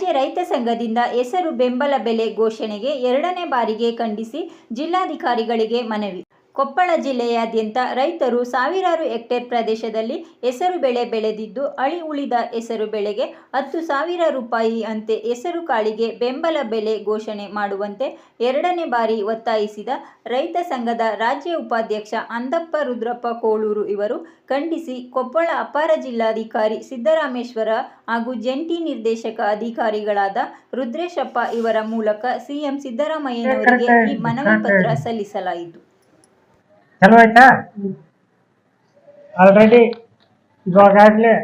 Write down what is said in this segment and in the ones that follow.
ರಾಜ್ಯ ರೈತ ಸಂಘದಿಂದ ಹೆಸರು ಬೆಂಬಲ ಬೆಲೆ ಘೋಷಣೆಗೆ ಎರಡನೇ ಬಾರಿಗೆ ಖಂಡಿಸಿ ಜಿಲ್ಲಾಧಿಕಾರಿಗಳಿಗೆ ಮನವಿ. ಕೊಪ್ಪಳ ಜಿಲ್ಲೆಯಾದ್ಯಂತ ರೈತರು ಸಾವಿರಾರು ಹೆಕ್ಟೇರ್ ಪ್ರದೇಶದಲ್ಲಿ ಹೆಸರು ಬೆಳೆ ಬೆಳೆದಿದ್ದು, ಅಳಿ ಉಳಿದ ಹೆಸರು ಬೆಳೆಗೆ ಹತ್ತು ಸಾವಿರ ರೂಪಾಯಿ ಅಂತೆ ಹೆಸರು ಕಾಳಿಗೆ ಬೆಂಬಲ ಬೆಲೆ ಘೋಷಣೆ ಮಾಡುವಂತೆ ಎರಡನೇ ಬಾರಿ ಒತ್ತಾಯಿಸಿದ ರೈತ ಸಂಘದ ರಾಜ್ಯ ಉಪಾಧ್ಯಕ್ಷ ಅಂದಪ್ಪ ರುದ್ರಪ್ಪ ಕೋಳೂರು ಇವರು ಖಂಡಿಸಿ ಕೊಪ್ಪಳ ಅಪಾರ ಜಿಲ್ಲಾಧಿಕಾರಿ ಸಿದ್ದರಾಮೇಶ್ವರ ಹಾಗೂ ಜಂಟಿ ನಿರ್ದೇಶಕ ಅಧಿಕಾರಿಗಳಾದ ರುದ್ರೇಶಪ್ಪ ಇವರ ಮೂಲಕ ಸಿಎಂ ಸಿದ್ದರಾಮಯ್ಯನವರಿಗೆ ಈ ಮನವಿ ಪತ್ರ ಸಲ್ಲಿಸಲಾಯಿತು. ಚಲೋ ಆಯ್ತಾ ಆಲ್ರೆಡಿ ಇವಾಗಾಗಲೇ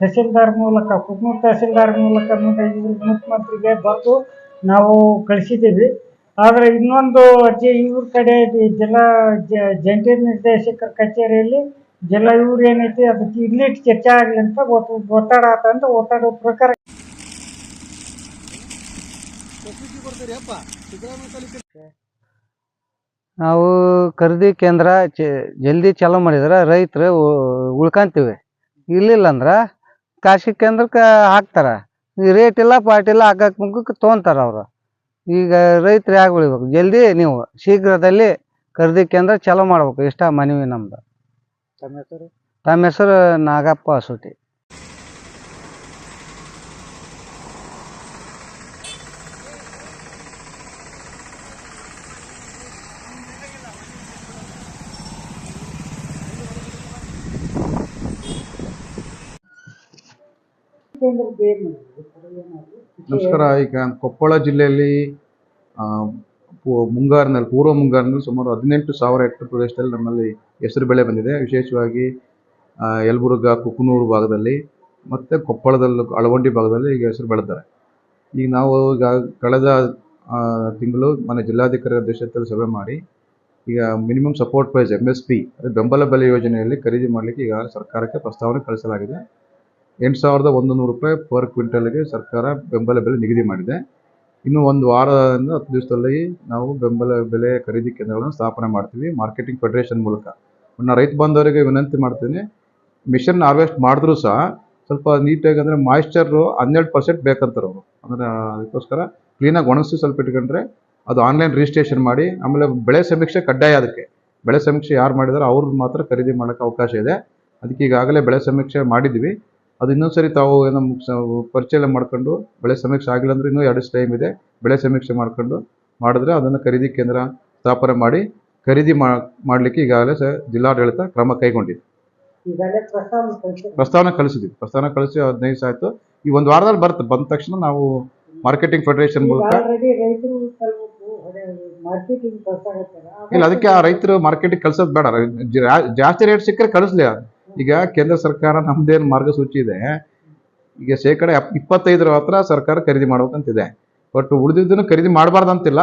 ತಹಸೀಲ್ದಾರ್ ಮೂಲಕ ಕುಕ್ನೂರು ತಹಸೀಲ್ದಾರ್ ಮೂಲಕ ಮುಖ್ಯ- ಮುಖ್ಯಮಂತ್ರಿಗೆ ಬರೆದು ನಾವು ಕಳಿಸಿದ್ದೀವಿ. ಆದರೆ ಇನ್ನೊಂದು ಅರ್ಜಿ ಇವ್ರ ಕಡೆ ಜಿಲ್ಲಾ ಜ- ಜಂಟಿ ನಿರ್ದೇಶಕರ ಕಚೇರಿಯಲ್ಲಿ ಜಿಲ್ಲಾ ಇವ್ರು ಏನೈತಿ ಅದಕ್ಕೆ ಇಲ್ಲಿ ಚರ್ಚೆ ಆಗಲಿ ಅಂತ ಒತ್ತು- ಒತ್ತಡ ಆತಂತ ಒತ್ತಡ ಪ್ರಕಾರ. ನಾವು ಖರೀದಿ ಕೇಂದ್ರ ಚ- ಜಲ್ದಿ ಚಾಲೂ ಮಾಡಿದ್ರೆ ರೈತರು ಉಳ್ಕಂತೀವಿ. ಇರ್ಲಿಲ್ಲ ಅಂದ್ರೆ ಖಾಸಗಿ ಕೇಂದ್ರಕ್ಕೆ ಹಾಕ್ತಾರ. ಈ ರೇಟ್ ಇಲ್ಲ ಪಾರ್ಟಿ ಇಲ್ಲ ಹಾಕಕ್ ಮುಖಕ್ಕೆ ತೊಗೊಂತಾರೆ ಅವರು. ಈಗ ರೈತರು ಯಾಕೆ ಉಳಿಬೇಕು? ಜಲ್ದಿ ನೀವು ಶೀಘ್ರದಲ್ಲಿ ಖರೀದಿ ಕೇಂದ್ರ ಚಾಲೂ ಮಾಡ್ಬೇಕು. ಇಷ್ಟ ಮನವಿ ನಮ್ದು. ತಮ್ಮ ಹೆಸರು? ನಾಗಪ್ಪ ಹೊಸಟಿ ನಮಸ್ಕಾರ, ಈಗ ಕೊಪ್ಪಳ ಜಿಲ್ಲೆಯಲ್ಲಿ ಮುಂಗಾರಿನಲ್ಲಿ, ಪೂರ್ವ ಮುಂಗಾರಿನಲ್ಲಿ ಸುಮಾರು ಹದಿನೆಂಟು ಸಾವಿರ ಹೆಕ್ಟರ್ ಪ್ರದೇಶದಲ್ಲಿ ನಮ್ಮಲ್ಲಿ ಹೆಸರು ಬೆಳೆ ಬಂದಿದೆ. ವಿಶೇಷವಾಗಿ ಯಲಬುರ್ಗ ಯಲಬುರ್ಗಾ, ಕುಕನೂರು ಭಾಗದಲ್ಲಿ ಮತ್ತು ಕೊಪ್ಪಳದಲ್ಲಿ ಅಳವಂಡಿ ಭಾಗದಲ್ಲಿ ಈಗ ಹೆಸರು ಬೆಳೆದಿದ್ದಾರೆ. ಈಗ ನಾವು ಈಗ ಕಳೆದ ತಿಂಗಳು ಮನೆ ಜಿಲ್ಲಾಧಿಕಾರಿ ಅಧ್ಯಕ್ಷತೆಯಲ್ಲಿ ಸಭೆ ಮಾಡಿ, ಈಗ minimum support price M S P ಬೆಂಬಲ ಬೆಲೆ ಯೋಜನೆಯಲ್ಲಿ ಖರೀದಿ ಮಾಡಲಿಕ್ಕೆ ಈಗ ಸರ್ಕಾರಕ್ಕೆ ಪ್ರಸ್ತಾವನೆ ಕಳಿಸಲಾಗಿದೆ. ಎಂಟು ಸಾವಿರದ ಒಂದು ನೂರು ರೂಪಾಯಿ ಪರ್ ಕ್ವಿಂಟಲ್ಗೆ ಸರ್ಕಾರ ಬೆಂಬಲ ಬೆಲೆ ನಿಗದಿ ಮಾಡಿದೆ. ಇನ್ನು ಒಂದು ವಾರದಿಂದ ಹತ್ತು ದಿವಸದಲ್ಲಿ ನಾವು ಬೆಂಬಲ ಬೆಲೆ ಖರೀದಿ ಕೇಂದ್ರಗಳನ್ನು ಸ್ಥಾಪನೆ ಮಾಡ್ತೀವಿ ಮಾರ್ಕೆಟಿಂಗ್ ಫೆಡರೇಷನ್ ಮೂಲಕ. ನಾನು ರೈತ ಬಾಂಧವರಿಗೆ ವಿನಂತಿ ಮಾಡ್ತೀನಿ ಮಿಷನ್ ಹಾರ್ವೆಸ್ಟ್ ಮಾಡಿದ್ರೂ ಸಹ ಸ್ವಲ್ಪ ನೀಟಾಗಿ ಅಂದರೆ ಮಾಯಿಶ್ಚರು ಹನ್ನೆರಡು ಪರ್ಸೆಂಟ್ ಬೇಕಂತಾರೆ ಅವರು. ಅಂದರೆ ಅದಕ್ಕೋಸ್ಕರ ಕ್ಲೀನಾಗಿ ಒಣಗಿಸಿ ಸ್ವಲ್ಪ ಇಟ್ಕೊಂಡ್ರೆ ಅದು ಆನ್ಲೈನ್ ರಿಜಿಸ್ಟ್ರೇಷನ್ ಮಾಡಿ, ಆಮೇಲೆ ಬೆಳೆ ಸಮೀಕ್ಷೆ ಕಡ್ಡಾಯ ಅದಕ್ಕೆ. ಬೆಳೆ ಸಮೀಕ್ಷೆ ಯಾರು ಮಾಡಿದಾರೋ ಅವ್ರದ್ದು ಮಾತ್ರ ಖರೀದಿ ಮಾಡೋಕ್ಕೆ ಅವಕಾಶ ಇದೆ. ಅದಕ್ಕೆ ಈಗಾಗಲೇ ಬೆಳೆ ಸಮೀಕ್ಷೆ ಮಾಡಿದ್ವಿ ಅದು ಇನ್ನೊಂದು ಸರಿ ತಾವು ಏನೋ ಪರಿಚಯ ಮಾಡ್ಕೊಂಡು ಬೆಳೆ ಸಮೀಕ್ಷೆ ಆಗಿಲ್ಲ ಅಂದ್ರೆ ಇನ್ನೂ ಎರಡು ಟೈಮ್ ಇದೆ. ಬೆಳೆ ಸಮೀಕ್ಷೆ ಮಾಡ್ಕೊಂಡು ಮಾಡಿದ್ರೆ ಅದನ್ನು ಖರೀದಿ ಕೇಂದ್ರ ಸ್ಥಾಪನೆ ಮಾಡಿ ಖರೀದಿ ಮಾಡಲಿಕ್ಕೆ ಈಗಾಗಲೇ ಸ ಜಿಲ್ಲಾಡಳಿತ ಕ್ರಮ ಕೈಗೊಂಡಿದೆ. ಪ್ರಸ್ತಾವನೆ ಕಳಿಸಿದ್ವಿ ಪ್ರಸ್ತಾವನೆ ಕಳಿಸಿ ಹದಿನೈದು ದಿವಸ ಆಯಿತು. ಈ ಒಂದು ವಾರದಲ್ಲಿ ಬರುತ್ತೆ. ಬಂದ ತಕ್ಷಣ ನಾವು ಮಾರ್ಕೆಟಿಂಗ್ ಫೆಡರೇಷನ್ ಮೂಲಕ ಇಲ್ಲ ಅದಕ್ಕೆ ಆ ರೈತರು ಮಾರ್ಕೆಟಿಗೆ ಕಳ್ಸೋದು ಬೇಡ. ಜಾಸ್ತಿ ರೇಟ್ ಸಿಕ್ಕರೆ ಕಳಿಸ್ಲಿ ಈಗ ಕೇಂದ್ರ ಸರ್ಕಾರ ನಮ್ದೇನು ಮಾರ್ಗಸೂಚಿ ಇದೆ ಈಗ ಶೇಕಡ ಎಪ್- ಇಪ್ಪತ್ತೈದರ ಹತ್ರ ಸರ್ಕಾರ ಖರೀದಿ ಮಾಡ್ಬೇಕಂತಿದೆ. ಬಟ್ ಉಳಿದಿದ್ದನ್ನು ಖರೀದಿ ಮಾಡಬಾರ್ದು ಅಂತಿಲ್ಲ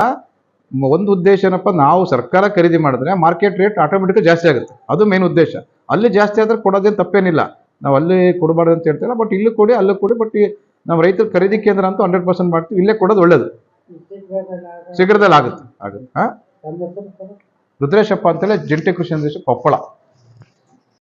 ಮ- ಒಂದು ಉದ್ದೇಶ ಏನಪ್ಪ ನಾವು ಸರ್ಕಾರ ಖರೀದಿ ಮಾಡಿದ್ರೆ ಮಾರ್ಕೆಟ್ ರೇಟ್ ಆಟೋಮೆಟಿಕ್ ಜಾಸ್ತಿ ಆಗುತ್ತೆ. ಅದು ಮೇನ್ ಉದ್ದೇಶ. ಅಲ್ಲಿ ಜಾಸ್ತಿ ಆದ್ರೆ ಕೊಡೋದೇನು ತಪ್ಪೇನಿಲ್ಲ. ನಾವು ಅಲ್ಲಿ ಕೊಡಬಾರ್ದು ಅಂತ ಹೇಳ್ತಿಲ್ಲ ಬಟ್ ಇಲ್ಲಿ ಕೊಡಿ ಅಲ್ಲೂ ಕೊಡಿ ಬಟ್ ನಾವು ರೈತರ ಖರೀದಿ ಕೇಂದ್ರ ಅಂತೂ ಹಂಡ್ರೆಡ್ ಪರ್ಸೆಂಟ್ ಮಾಡ್ತೀವಿ. ಇಲ್ಲೇ ಕೊಡೋದು ಒಳ್ಳೇದು. ಶೀಘ್ರದಲ್ಲಿ ಆಗುತ್ತೆ. ಆಗುತ್ತೆ ಹಾಂ ರುದ್ರೇಶಪ್ಪ ಅಂತೇಳಿ ಜಂಟಿ ಕೃಷಿ ನಿರ್ದೇಶಕ ಕೊಪ್ಪಳ.